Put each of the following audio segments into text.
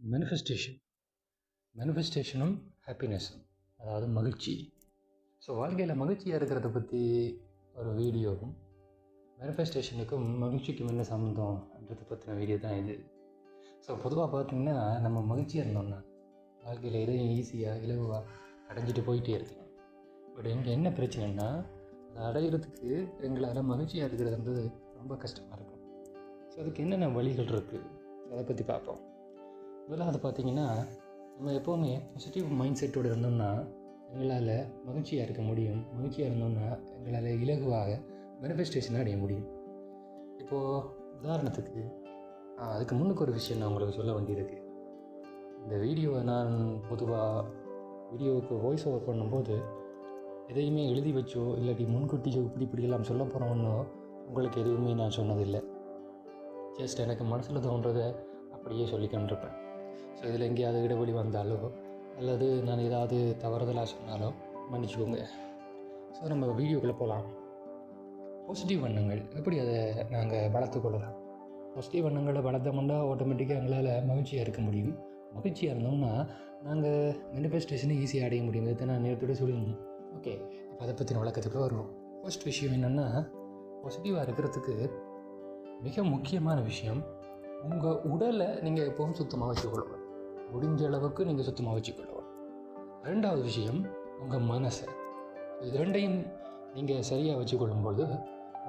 Manifestation மேனிஃபெஸ்டேஷனும் ஹாப்பினஸும் அதாவது மகிழ்ச்சி. So வாழ்க்கையில் மகிழ்ச்சியாக இருக்கிறத பற்றி ஒரு வீடியோவும் மேனிஃபெஸ்டேஷனுக்கும் மகிழ்ச்சிக்கும் என்ன சம்மந்தம் அப்படின்றத பற்றின வீடியோ தான் இது. ஸோ பொதுவாக பார்த்திங்கன்னா நம்ம மகிழ்ச்சியாக இருந்தோம்னா வாழ்க்கையில் எதையும் ஈஸியாக இலகுவாக அடைஞ்சிட்டு போயிட்டே இருக்கலாம். பட் இங்கே என்ன பிரச்சனைன்னா அதை அடையிறதுக்கு எங்களால் மகிழ்ச்சியாக இருக்கிறதுன்றது ரொம்ப கஷ்டமாக இருக்கும். ஸோ அதுக்கு என்னென்ன வழிகள் இருக்குது அதை பற்றி பார்ப்போம். முதலாவது பார்த்தீங்கன்னா நம்ம எப்போவுமே பாசிட்டிவ் மைண்ட் செட்டோடு இருந்தோம்னா எங்களால் மகிழ்ச்சியாக இருக்க முடியும். மகிழ்ச்சியாக இருந்தோம்னா எங்களால் இலகுவாக மேனிஃபெஸ்டேஷன் அடைய முடியும். இப்போது உதாரணத்துக்கு அதுக்கு முன்னுக்கு ஒரு விஷயம் நான் உங்களுக்கு சொல்ல வேண்டியிருக்கு. இந்த வீடியோவை நான் பொதுவாக வீடியோவுக்கு வாய்ஸ் ஓவர் பண்ணும்போது எதையுமே எழுதி வச்சோ இல்லாட்டி முன்கூட்டியோ இப்படி இப்படியெல்லாம் சொல்ல போகிறோன்னோ உங்களுக்கு எதுவுமே நான் சொன்னதில்லை. ஜஸ்ட் எனக்கு மனசில் தோன்றதை அப்படியே சொல்லிக்கொண்டிருப்பேன். ஸோ இதில் எங்கேயாவது இடைவெளி வந்தாலோ அல்லது நான் ஏதாவது தவறுதலாக சொன்னாலோ மன்னிச்சுக்கோங்க. ஸோ நம்ம வீடியோக்குள்ளே போகலாம் பாசிட்டிவ் எண்ணங்கள் எப்படி அதை நாங்கள் வளர்த்துக்கொள்ளலாம் பாசிட்டிவ் எண்ணங்களை வளர்த்தோம்னா ஆட்டோமேட்டிக்காக எங்களால் மகிழ்ச்சியாக இருக்க முடியும். மகிழ்ச்சியாக இருந்தோம்னா நாங்கள் மேனிஃபெஸ்டேஷனை ஈஸியாக அடைய முடியும். இதை நான் நேரத்தோட சொல்லியிருந்தேன். ஓகே இப்போ அதை பற்றின வழக்கத்துக்குள்ளே வருவோம். ஃபர்ஸ்ட் விஷயம் என்னென்னா பாசிட்டிவாக இருக்கிறதுக்கு மிக முக்கியமான விஷயம் உங்கள் உடலை நீங்கள் எப்பவும் சுத்தமாக வச்சுக்கொள்ளணும். முடிஞ்ச அளவுக்கு நீங்கள் சுத்தமாக வச்சுக்கொள்ளணும் ரெண்டாவது விஷயம் உங்கள் மனசை. இது ரெண்டையும் நீங்கள் சரியாக வச்சுக்கொள்ளும்போது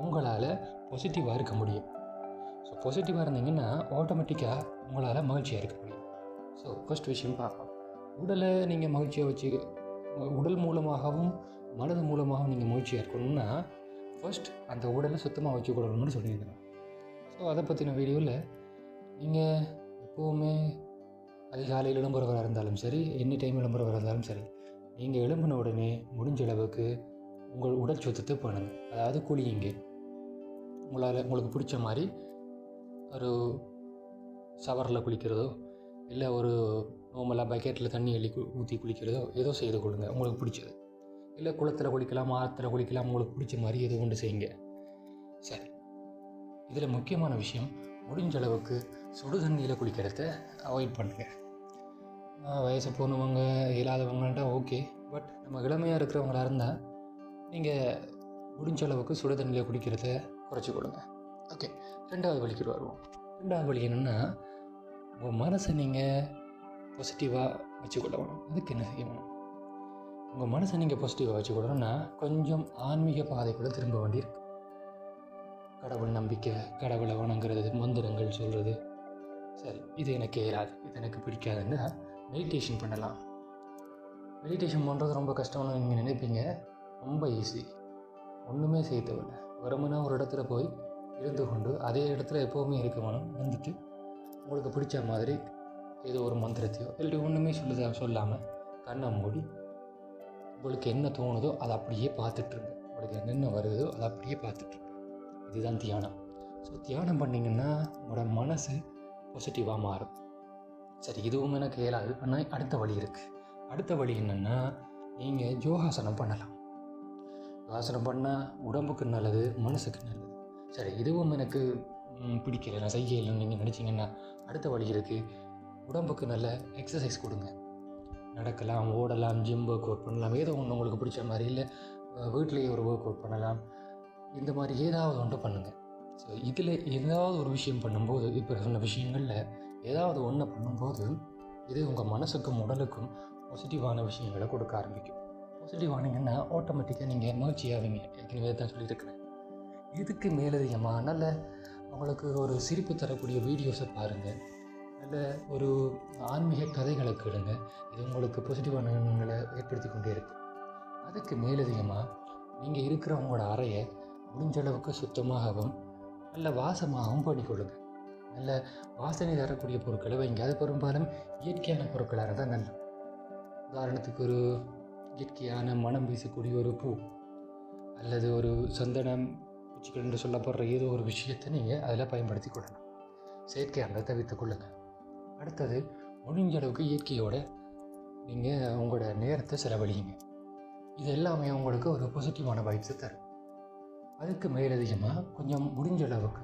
உங்களால் பாசிட்டிவாக இருக்க முடியும். ஸோ பாசிட்டிவாக இருந்தீங்கன்னா ஆட்டோமேட்டிக்காக உங்களால் மகிழ்ச்சியாக இருக்க முடியும். ஸோ ஃபர்ஸ்ட் விஷயம் பார்ப்போம். உடலை நீங்கள் மகிழ்ச்சியாக வச்சு உடல் மூலமாகவும் மனது மூலமாகவும் நீங்கள் மகிழ்ச்சியாக இருக்கணும்னா ஃபஸ்ட் அந்த உடலை சுத்தமாக வச்சுக்கொள்ளணும்னு சொல்லியிருக்கிறேன் ஸோ அதை பற்றின வீடியோவில் நீங்கள் எப்போவுமே அதிகாலையில் எழும்புறவராக இருந்தாலும் சரி எனி டைம் எழும்புறவராக இருந்தாலும் சரி நீங்கள் எழும்பின உடனே முடிஞ்ச அளவுக்கு உங்கள் உடல் சுத்தத்தை பண்ணுங்கள் அதாவது குளியுங்க உங்களால் உங்களுக்கு பிடிச்ச மாதிரி ஒரு ஷவரில் குளிக்கிறதோ இல்லை ஒரு நார்மலாக பக்கெட்டில் தண்ணி அள்ளி ஊற்றி குளிக்கிறதோ ஏதோ செய்து கொடுங்க உங்களுக்கு பிடிச்சது. இல்லை குளத்தில் குளிக்கலாம் ஆற்றுல குளிக்கலாம் உங்களுக்கு பிடிச்ச மாதிரி எது கொண்டு செய்யுங்க. சரி. இதில் முக்கியமான விஷயம் முடிஞ்ச அளவுக்கு சுடு தண்ணியில் குளிக்கிறத அவாய்ட் பண்ணுங்கள் வயசு போனவங்க இயலாதவங்கன்ட்டா ஓகே. பட் நம்ம இளமையாக இருக்கிறவங்களா இருந்தால் நீங்கள் முடிஞ்ச அளவுக்கு சுடு தண்ணியில் குடிக்கிறத குறைச்சி கொடுங்க. ஓகே ரெண்டாவது வழிக்கு வருவோம். ரெண்டாவது வழி என்னென்னா உங்கள் மனசை நீங்கள் பாசிட்டிவாக வச்சுக்கொள்ளணும். அதுக்கு என்ன செய்யணும்? உங்கள் மனசை நீங்கள் பாசிட்டிவாக வச்சுக்கொள்ளணும்னா கொஞ்சம் ஆன்மீக பாதைக்குள்ளே திரும்ப வேண்டியிருக்கு. கடவுள் நம்பிக்கை கடவுளை வணங்குறது மந்திரங்கள் சொல்கிறது சரி இது எனக்கு ஏறாது. இது எனக்கு பிடிக்காதுன்னா மெடிடேஷன் பண்ணலாம். மெடிடேஷன் பண்ணுறது ரொம்ப கஷ்டம்னு நீங்கள் நினைப்பீங்க. ரொம்ப ஈஸி ஒன்றுமே செய்ய தேவையில்லை. வருமுன்னா ஒரு இடத்துல போய் இருந்து கொண்டு அதே இடத்துல எப்போவுமே இருக்க இருந்துட்டு உங்களுக்கு பிடிச்ச மாதிரி ஏதோ ஒரு மந்திரத்தையோ இல்லாட்டி ஒன்றுமே சொல்லுத சொல்லாமல் கண்ணை மூடி உங்களுக்கு என்ன தோணுதோ அதை அப்படியே பார்த்துட்ருங்க உங்களுக்கு என்னென்ன வருதோ அதை அப்படியே பார்த்துட்ருங்க இதுதான் தியானம். ஸோ தியானம் பண்ணிங்கன்னா உங்களோட மனசு பாசிட்டிவாக மாறும். சரி இதுவும் எனக்கு இயலாது. ஆனால் அடுத்த வழி இருக்குது அடுத்த வழி என்னென்னா நீங்கள் யோகாசனம் பண்ணலாம். யோகாசனம் பண்ணால் உடம்புக்கு நல்லது மனசுக்கு நல்லது. சரி இதுவும் எனக்கு பிடிக்கல. நான் செய்ய இல்லைன்னு நீங்கள் நினச்சிங்கன்னா அடுத்த வழி இருக்குது உடம்புக்கு நல்ல எக்ஸசைஸ் கொடுங்க. நடக்கலாம் ஓடலாம் ஜிம் ஒர்க் அவுட் பண்ணலாம். ஏதோ ஒன்று உங்களுக்கு பிடிச்ச மாதிரி இல்லை வீட்டிலேயே ஒரு ஒர்க் அவுட் பண்ணலாம். இந்த மாதிரி ஏதாவது ஒன்று பண்ணுங்கள் ஸோ இதில் ஏதாவது ஒரு விஷயம் பண்ணும்போது இப்போ சொன்ன விஷயங்களில் ஏதாவது ஒன்று பண்ணும்போது இது உங்கள் மனசுக்கும் உடலுக்கும் பாசிட்டிவான விஷயங்களை கொடுக்க ஆரம்பிக்கும். பாசிட்டிவானீங்கன்னா ஆட்டோமேட்டிக்காக நீங்கள் எமர்ஜி ஆவீங்க. ஏற்கனவே தான் சொல்லியிருக்கிறேன். இதுக்கு மேலதிகமாக நல்ல உங்களுக்கு ஒரு சிரிப்பு தரக்கூடிய வீடியோஸை பாருங்கள் நல்ல ஒரு ஆன்மீக கதைகளை கேளுங்க. இது உங்களுக்கு பாசிட்டிவான எண்ணங்களை ஏற்படுத்தி கொண்டே இருக்கும். அதுக்கு மேலதிகமாக நீங்கள் இருக்கிறவங்களோட அறையை முடிஞ்ச அளவுக்கு சுத்தமாகவும் நல்ல வாசமாகவும் பண்ணிக்கொள்ளுங்க நல்ல வாசனை தரக்கூடிய பொருட்களை வைங்க அது பெரும்பாலும் இயற்கையான பொருட்களாக இருந்தால் நல்லது. உதாரணத்துக்கு ஒரு இயற்கையான மனம் வீசக்கூடிய ஒரு பூ அல்லது ஒரு சந்தனம் பூச்சிகள் என்று சொல்லப்படுற ஏதோ ஒரு விஷயத்தை நீங்கள் அதில் பயன்படுத்தி கொள்ளலாம். செயற்கையாக தவிர்த்து கொள்ளுங்கள் அடுத்தது முடிஞ்ச அளவுக்கு இயற்கையோட நீங்கள் உங்களோட நேரத்தை செலவழிங்க இது எல்லாமே உங்களுக்கு ஒரு பாசிட்டிவான வைப்ஸை தரும். அதுக்கு மேலதிகமாக கொஞ்சம் முடிஞ்ச அளவுக்கு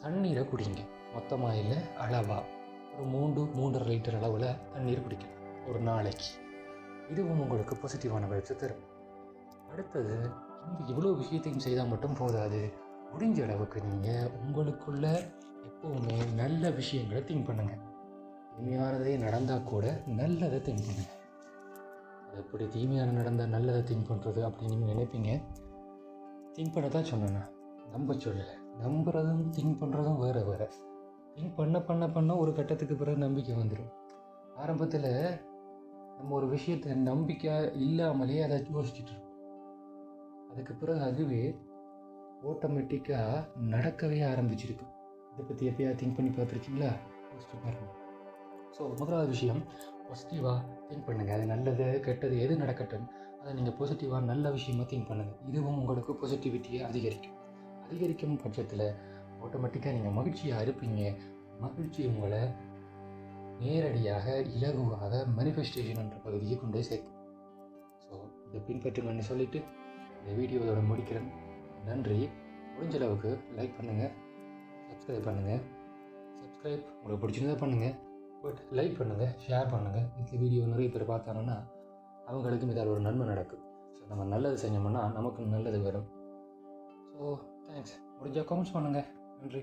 தண்ணீரை குடிங்க. மொத்தமாக இல்லை அளவாக ஒரு மூன்று மூன்றரை லிட்டர் அளவில் தண்ணீர் குடிக்கணும் ஒரு நாளைக்கு. இதுவும் உங்களுக்கு பாசிட்டிவான வைப்ஸை தரும். அடுத்தது இந்த இவ்வளோ விஷயத்தையும் செய்தால் மட்டும் போதாது. முடிஞ்ச அளவுக்கு நீங்கள் உங்களுக்குள்ள எப்போவுமே நல்ல விஷயங்களை திங்க் பண்ணுங்கள் தீமையானதே நடந்தால் கூட நல்லதை திங்க் பண்ணுங்கள் அது எப்படி தீமையான நடந்தால் நல்லதை திங்க் பண்ணுறது அப்படின்னு நீங்கள் நினைப்பீங்க? திங்க் பண்ண தான் சொன்னேண்ணா நம்ப சொல்லலை. நம்புறதும் திங்க் பண்ணுறதும் வேறு வேறு. திங்க் பண்ண பண்ண பண்ண ஒரு கட்டத்துக்கு பிறகு நம்பிக்கை வந்துடும் ஆரம்பத்தில் நம்ம ஒரு விஷயத்தை நம்பிக்கை இல்லாமலே அதை யோசிச்சுட்டு இருக்கோம் அதுக்கு பிறகு அதுவே ஆட்டோமேட்டிக்காக நடக்கவே ஆரம்பிச்சிருக்கு இதை பற்றி எப்பயா திங்க் பண்ணி பார்த்துருக்கீங்களா? யோசிச்சு பாருங்கள் ஸோ முதலாவது விஷயம் பாசிட்டிவாக திங்க் பண்ணுங்கள் அது நல்லது கெட்டது எது நடக்கட்டும் அதை நீங்கள் பாசிட்டிவாக நல்ல விஷயமாக திங்க் பண்ணுங்கள் இதுவும் உங்களுக்கு பாசிட்டிவிட்டியை அதிகரிக்கும். அதிகரிக்கும் பட்சத்தில் ஆட்டோமேட்டிக்காக நீங்கள் மகிழ்ச்சியாக இருப்பீங்க. மகிழ்ச்சி உங்களை நேரடியாக இலகுவாக manifestation என்ற பகுதியை கொண்டு சேர்க்கும். ஸோ இதை பின்பற்றுங்கன்னு சொல்லிவிட்டு இந்த வீடியோவோட முடிக்கிறேன். நன்றி. முடிஞ்ச அளவுக்கு லைக் பண்ணுங்கள் சப்ஸ்கிரைப் பண்ணுங்கள் சப்ஸ்கிரைப் உங்களுக்கு பிடிச்சிருந்தா பண்ணுங்கள் பட் லைக் பண்ணுங்கள் ஷேர் பண்ணுங்கள் இந்த வீடியோ நிறைய பேர் பார்த்தாங்கன்னா அவங்களுக்கும் இதால் ஒரு நன்மை நடக்கும். ஸோ நம்ம நல்லது செஞ்சோம்னா நமக்கு நல்லது வரும். ஸோ தேங்க்ஸ் முடிஞ்சால் கமெண்ட்ஸ் பண்ணுங்கள் நன்றி.